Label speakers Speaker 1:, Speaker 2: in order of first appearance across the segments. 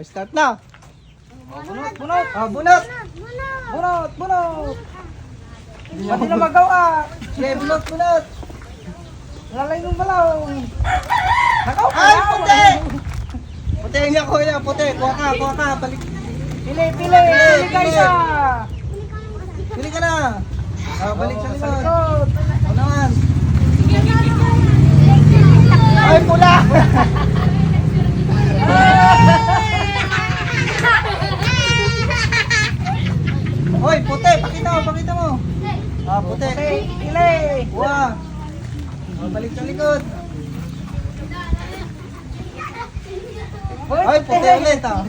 Speaker 1: Ah, start na.
Speaker 2: Oh, bunot, bunot.
Speaker 1: Ah, bunot.
Speaker 2: Bunot, bunot.
Speaker 1: Hindi
Speaker 2: Pati na magawa.
Speaker 1: Sige, bunot, bunot.
Speaker 2: Lalay ng balaw. Nakaw ka
Speaker 1: Ay, puti! Puti nga kuya, puti. Kuha ka, kuha ka. Balik.
Speaker 2: Pili, pili. Pili ka isa.
Speaker 1: Pili ka na. Ah, balik sa likod.
Speaker 2: likod.
Speaker 1: Ano naman? Ay, pula! Hoy, puti. Pakita mo, pakita mo. Ah, puti.
Speaker 2: Pili.
Speaker 1: Kuha. Ah, balik sa likod.
Speaker 2: Hoy,
Speaker 1: puti ulit ah.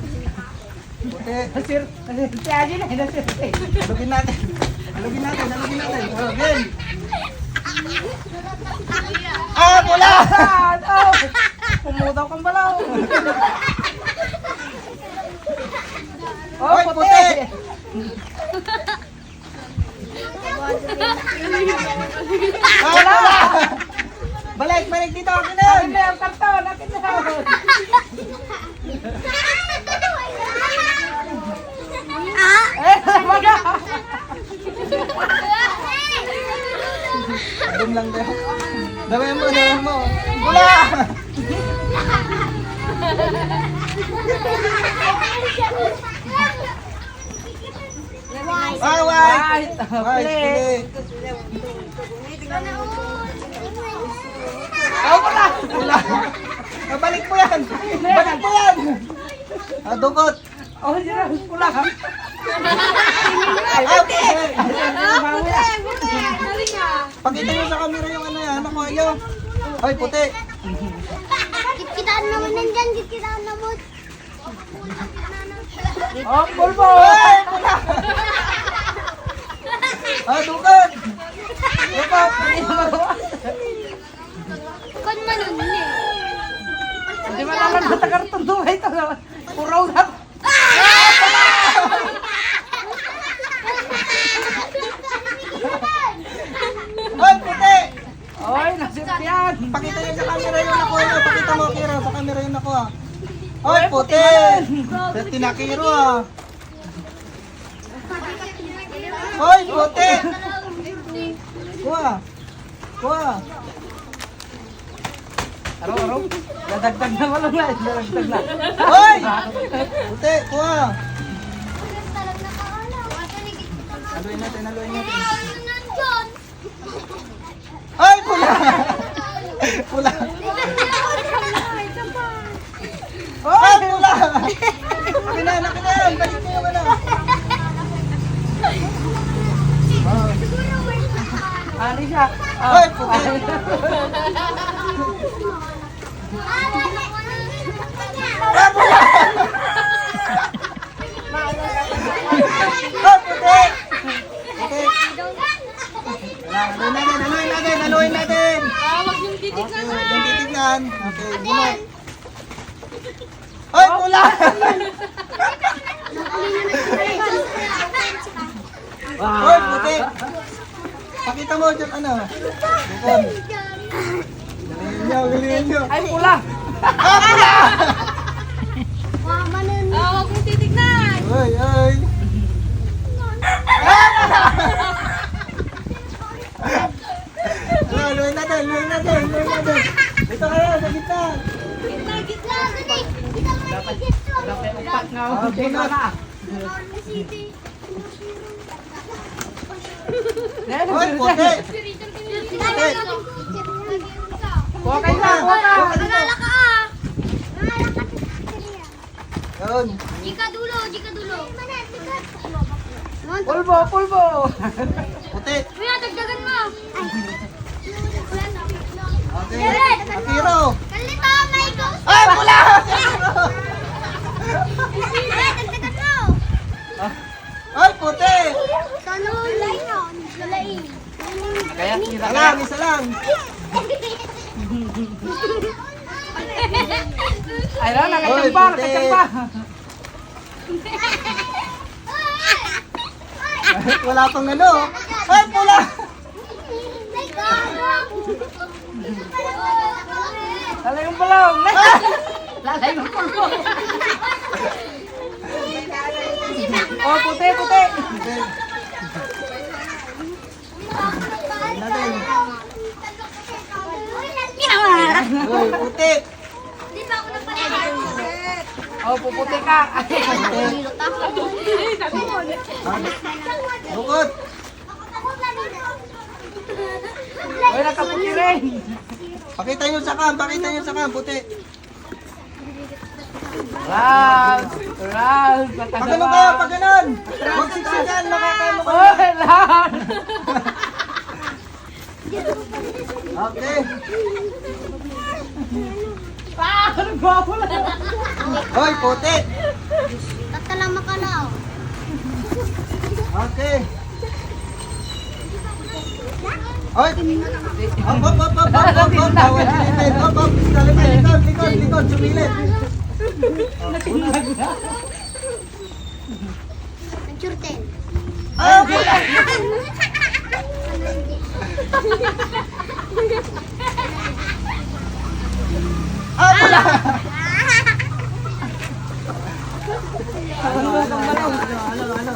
Speaker 1: Puti.
Speaker 2: Nasir, si Aji na, nasir.
Speaker 1: Halugin natin. Halugin natin, halugin natin. Oh, again. Ah, pula!
Speaker 2: Oh. Kang balaw. Oh,
Speaker 1: Hoy,
Speaker 2: puti.
Speaker 1: puti. Pula! Balik, balik dito. Akin na
Speaker 2: Akin na karton, akin na. Eh, wala.
Speaker 1: Dum lang daw. Dawin mo, dawin mo. Pula! Ah, white!
Speaker 2: White.
Speaker 1: White.
Speaker 2: Oh, wala.
Speaker 1: Pula! Ah, balik mo yan! Balik mo yan! Ah, dugot!
Speaker 2: Oh, yun, pula.
Speaker 1: Ay, okay!
Speaker 2: Ah,
Speaker 1: Pakita nyo sa camera yung ano yan, ano ko ayo. Hoy, puti!
Speaker 3: Kitaan naman nandyan, kitaan naman.
Speaker 2: Oh, pulbo.
Speaker 1: Ay, pula! Ah, dugot! Dugot!
Speaker 3: Kon manon eh.
Speaker 2: Hindi man naman karton to. Ito, puraw na.
Speaker 1: Hoy, puti!
Speaker 2: Oy, nasip yan.
Speaker 1: Pakita nyo sa camera yung nakuha. Pakita mo, Kira, sa camera yung nakuha. Hoy, puti! Sa tinakiro ah. Hoy, puti! Kuha! Kuha!
Speaker 2: Araw, araw. Dadagdag na walang na. Dadagdag na.
Speaker 1: Hoy! Puti, kuha! Haluin natin, haluin natin. Ay, pula! pula! Ay, pula! Akin na, akin na! Balik mo yung ano!
Speaker 2: Siya?
Speaker 1: Hoy, puti! Ay, pula! Ay, puti! Puti! Wala, haluin natin, haluin natin, haluin natin! Okay, huwag yung titignan. Okay, bunot. Ay, pula! Hoy, puti! Pakita mo dyan, ano? Bukon. Galingan nyo, galingan nyo.
Speaker 2: Ay, pula.
Speaker 1: Ah, pula!
Speaker 3: Wah, manon.
Speaker 4: Huwag mong titignan.
Speaker 1: Ay, ay. Ah, luhin natin, luhin natin, luhin natin. Dito kayo, sa gitna.
Speaker 3: Gitna, gitna. Yung gitna.
Speaker 2: Dapat upat nga.
Speaker 1: Ah,
Speaker 2: Hindi
Speaker 1: bunot.
Speaker 2: na.
Speaker 3: City.
Speaker 1: Hoy.
Speaker 2: Kuha kayo na, kuha ka.
Speaker 3: Ka ah. Nalala ka.
Speaker 1: Yun.
Speaker 3: Jika dulo, jika dulo.
Speaker 2: Pulbo, pulbo.
Speaker 1: Puti.
Speaker 3: Kuya, dagdagan mo.
Speaker 1: Okay. Akiro.
Speaker 3: Kalito, may ghost.
Speaker 1: Ay, pula!
Speaker 2: Kaya tira
Speaker 1: ka. Alam, isa lang.
Speaker 2: Ay, lang, nakachamba, nakachamba.
Speaker 1: Wala pang ano. Ay, pula!
Speaker 2: Lalay yung balong! Lalay yung balong!
Speaker 1: Oh, puti, puti! Puti.
Speaker 3: Di ba ako nagpapalala?
Speaker 2: Oh, puputi ka.
Speaker 1: Bukod.
Speaker 2: Uy, nakaputi rin.
Speaker 1: Pakita nyo sa cam, pakita nyo sa cam, puti.
Speaker 2: Round, round,
Speaker 1: Pagano kayo, paganon. Huwag siksikan, kayo.
Speaker 2: Oh, round.
Speaker 1: Okay.
Speaker 2: Ah, gwapo lang.
Speaker 1: Hoy, puti.
Speaker 3: Tatalama ka na.
Speaker 1: Okay. Hoy. Hop, hop, hop, hop, hop, hop, hop. Bawal silipin. Hop, hop. Silipin, likod, likod, likod, sumilip.
Speaker 3: Ang surten.
Speaker 1: Ah, puti. Ah, pula. Ano, ano, ano, ano, ano.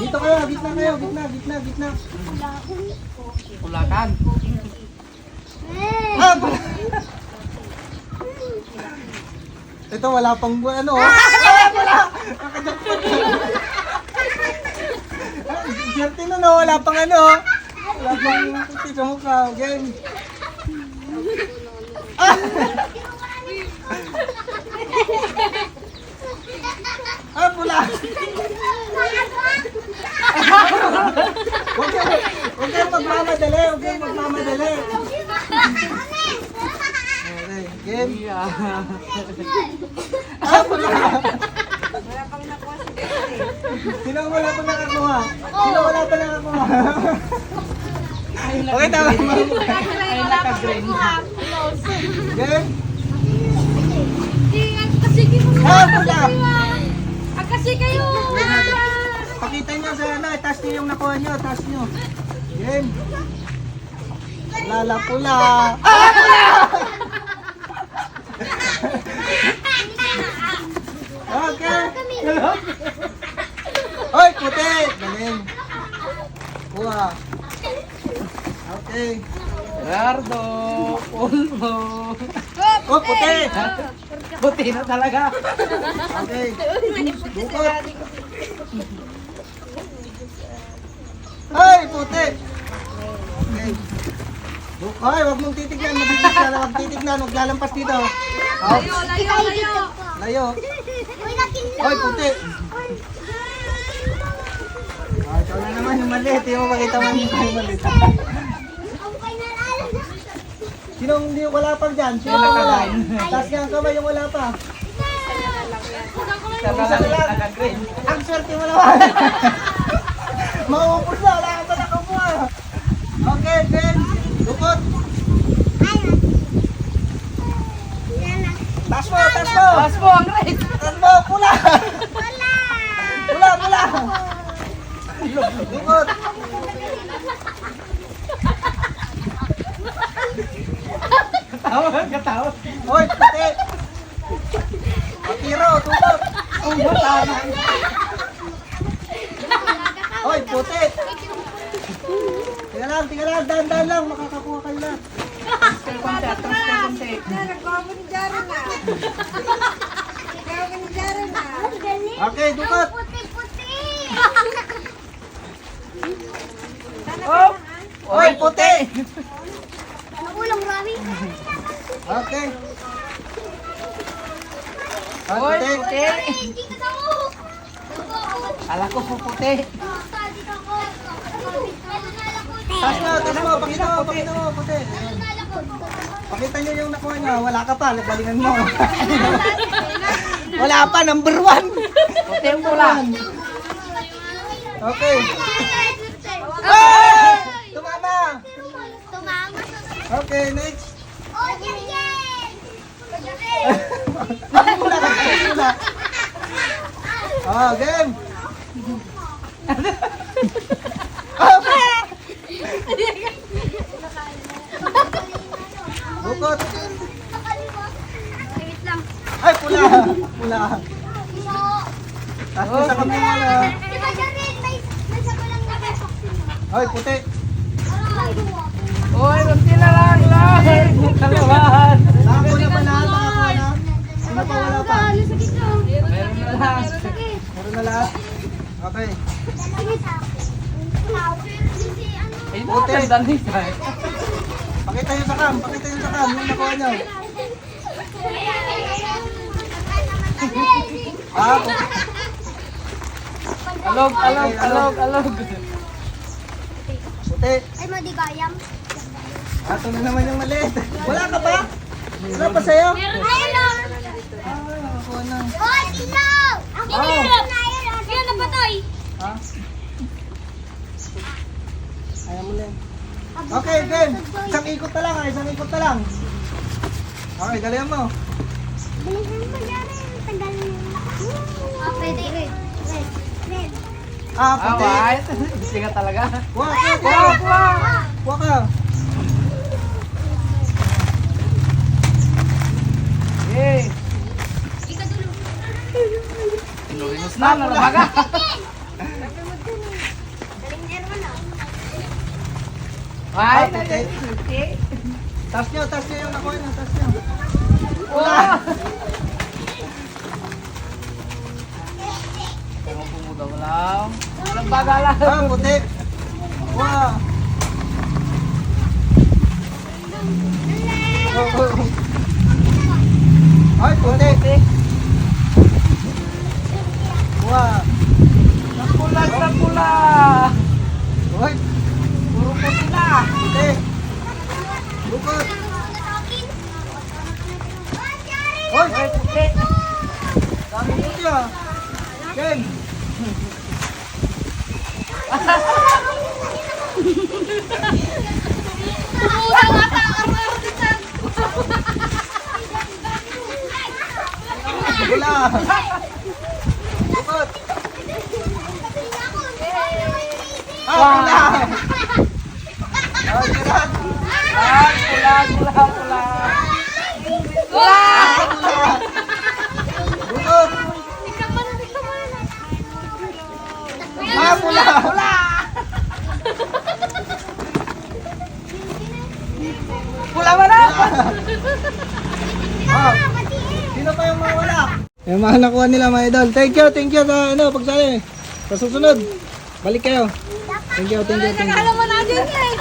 Speaker 1: Dito kayo, gitna kayo, gitna, gitna, gitna.
Speaker 2: Ulakan.
Speaker 1: Ah. Ito wala pang ano. ah. Ah, wala. Nakajakpot. Swerte na na, wala pang ano. Wala pang puti sa mukha. Game. Ah! Pula. Huwag kayo, huwag kayo magmamadali, huwag kayo magmamadali. Okay, game. Ah, pula. Sino ang wala pa nakakuha? Sino wala pa nakakuha? Okay, tama.
Speaker 2: Ay, naka-green.
Speaker 1: Game.
Speaker 3: Kasi kayo.
Speaker 1: Pakita nyo sa ano, taas nyo yung nakuha nyo, taas nyo. Game. Lala pula. Ah, pula! okay. Hoy, puti! Galing. Kuha. Okay.
Speaker 2: Gerardo, Ulmo.
Speaker 1: Oh, puti!
Speaker 2: Puti na talaga.
Speaker 1: Okay. Bukot. Ay, puti! Okay. Ay, wag mong titignan. Mabibig ka na. Wag titignan. Huwag lalampas dito. Oh,
Speaker 3: Layo, layo.
Speaker 1: layo.
Speaker 3: Nakinlo.
Speaker 1: Hoy, puti! Ah, ikaw na naman yung maliit. Hindi mo makita mo yung maliit. Sinong hindi wala pa dyan? Sino
Speaker 2: Yung
Speaker 1: wala? Taas nga ang kamay yung wala pa.
Speaker 2: Sa
Speaker 1: Isa lang.
Speaker 2: naka-green.
Speaker 1: Ang swerte mo naman. Maupos na. Wala ka pa nakakuha. Okay, Ben. Lukot. Taas mo, taas mo.
Speaker 2: Taas mo ang red.
Speaker 1: Taas mo, pula.
Speaker 3: Wala.
Speaker 1: Pula, pula. Lukot.
Speaker 2: Tawa ka tawa.
Speaker 1: Hoy, puti. Patiro, tutok.
Speaker 2: Ulmo tama.
Speaker 1: Hoy, puti. Tiga lang, tiga lang. Dahan-dahan lang. Makakakuha kayo na.
Speaker 2: Transfer transfer.
Speaker 3: Ang.
Speaker 1: Okay, dukot.
Speaker 3: Puti-puti.
Speaker 2: Oh!
Speaker 1: Hoy, puti.
Speaker 3: Nakulang rami.
Speaker 1: Okay.
Speaker 2: Oy,
Speaker 1: puti.
Speaker 2: Kala ko po puti.
Speaker 1: Taas mo, taas mo. Pakita mo, pakita mo, puti. Pakita nyo yung nakuha nyo. Wala ka pa. Nagbalingan mo. Wala pa, number one.
Speaker 2: Puti ang pula.
Speaker 1: Okay. Ah! Tumama.
Speaker 3: Tumama.
Speaker 1: Okay, next.
Speaker 3: Oh.
Speaker 1: Wala wala. Game. Bukot.
Speaker 3: Lang.
Speaker 1: Ay, pula. Pula. Taas mo sa kamay mo na.
Speaker 3: di ba dyan rin, may, may
Speaker 1: Hoy, puti.
Speaker 2: Uy, kunti na lang lang. Kalabahan.
Speaker 1: Nakakuha na ba lahat? Nakakuha na? Sino pa wala pa?
Speaker 2: Meron na lang.
Speaker 1: Meron na lahat? Okay.
Speaker 2: Ay, eh.
Speaker 1: Pakita yung sakam. Pakita yung sakam. Yung nakuha nyo. Ah.
Speaker 2: Alog, alog, alog, alog.
Speaker 1: Puti.
Speaker 3: Ay, madigayam.
Speaker 1: Ato na naman yung maliit. Wala ka pa? Wala pa sa'yo?
Speaker 3: Meron na yun.
Speaker 1: Ah, nakuha na.
Speaker 3: Hoy, ilaw! Ang
Speaker 1: Oh.
Speaker 3: ilaw na napatay.
Speaker 1: Ha? Ayaw mo lang. Okay, game. Isang ikot na lang ha. Isang ikot na lang. Okay, galingan mo.
Speaker 3: Bilisan mo dyan. Tagal na. Ah, pwede. Red. Red. Red.
Speaker 1: Ah,
Speaker 2: Ah,
Speaker 1: puti.
Speaker 2: white. Siga talaga.
Speaker 1: Kuha ka, kuha.
Speaker 2: Wow, wow.
Speaker 1: Kuha ka.
Speaker 2: Yay. Inurinus na. Ay.
Speaker 1: Tas nyo, tas nyo yung nakuha nyo. Tas nyo.
Speaker 2: Wow. Ewan mo daw lang. Walang baga lang.
Speaker 1: Puti. Wow. Oh. Ay, puti. Wow.
Speaker 2: Pula sa pula.
Speaker 1: Ay,
Speaker 2: Puro puti na.
Speaker 1: puti. Bukod. Hoy,
Speaker 2: Ay, puti.
Speaker 1: dami puti ah. Ken. Wala. Bukod. Ah, wala. Ay, ganun.
Speaker 2: Ay, pula, pula, pula.
Speaker 1: Wala. Bukod. Ah, pula. Pula.
Speaker 2: Pula ba na?
Speaker 1: Ah, sino pa yung mga wala? Yung mga nakuha nila mga idol. Thank you, thank you sa ano, pagsali. Sa susunod, balik kayo. Thank you, thank you, thank you.
Speaker 3: Alam mo eh.